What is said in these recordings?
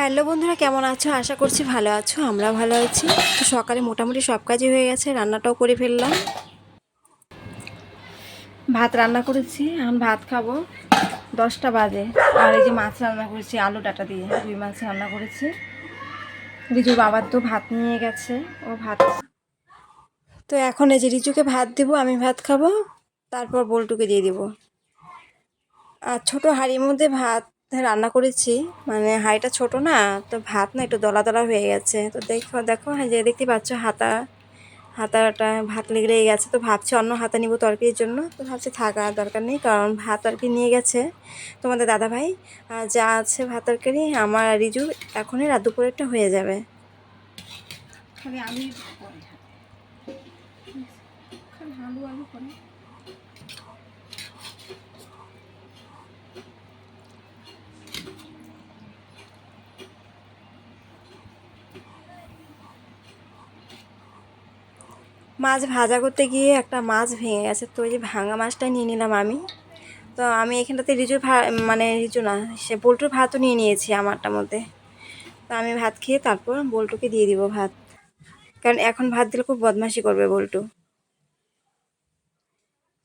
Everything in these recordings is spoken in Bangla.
হ্যালো বন্ধুরা, কেমন আছো? আশা করছি ভালো আছো আমরা ভালো আছি। তো সকালে মোটামুটি সব কাজই হয়ে গেছে, রান্নাটাও করে ফেললাম। ভাত রান্না করেছি, এখন ভাত খাব। দশটা বাজে, আর এই যে মাছ রান্না করেছি, আলু ডাটা দিয়ে, রুই মাছ রান্না করেছি। রিজু বাবার তো ভাত নিয়ে গেছে, ও ভাত তো এখন এই যে রিজুকে ভাত দেবো, আমি ভাত খাব, তারপর বল্টুকে দিয়ে দিব। আর ছোটো হাঁড়ির মধ্যে ভাত রান্না করেছি মানে হাঁড়িটা ছোট না, তো ভাত না একটু দলা দলা হয়ে গেছে। তো দেখো দেখো হ্যাঁ যে দেখতে পাচ্ছ হাতা, হাতাটা ভাত লেগে গেছে, তো ভাবছি অন্য হাতা নিব তরকারির জন্য। তো ভাবছি থাকা দরকার নেই, কারণ ভাত আর কি নিয়ে গেছে তোমাদের দাদা ভাই যা আছে ভাত তরকারি, আমার রিজু এখনই রাত দুপুরেরটা হয়ে যাবে। আমি খালি আলু আলু করে মাছ ভাজা করতে গিয়ে একটা মাছ ভেঙে গেছে। তো ওই যে ভাঙা মাছটাই নিয়ে নিলাম আমি। তো আমি এখানটাতে রিজুর ভাত মানে রিজু না, সে বল্টুর ভাতও নিয়ে নিয়েছি আমারটার মধ্যে। তো আমি ভাত খেয়ে তারপর বল্টুকে দিয়ে দিব ভাত। কারণ এখন ভাত দিলে খুব বদমাশি করবে বল্টু।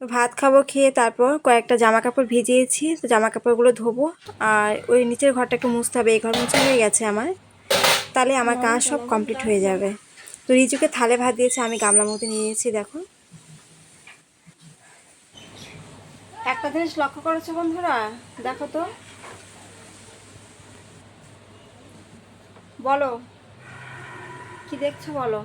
তো ভাত খাব খেয়ে তারপর কয়েকটা জামা কাপড় ভিজিয়েছি, তো জামা কাপড়গুলো ধোবো। আর ওই নিচের ঘরটা একটু মুছতে হবে, এই ঘর মুছে হয়ে গেছে আমার। তাহলে আমার কাজ সব কমপ্লিট হয়ে যাবে। তো রিজুকে থালে ভাত দিয়েছে, আমি গামলার মধ্যে নিয়েছি দেখো একটা জিনিস লক্ষ্য করেছ বন্ধুরা? দেখো তো। বলো। কি দেখছ বলো?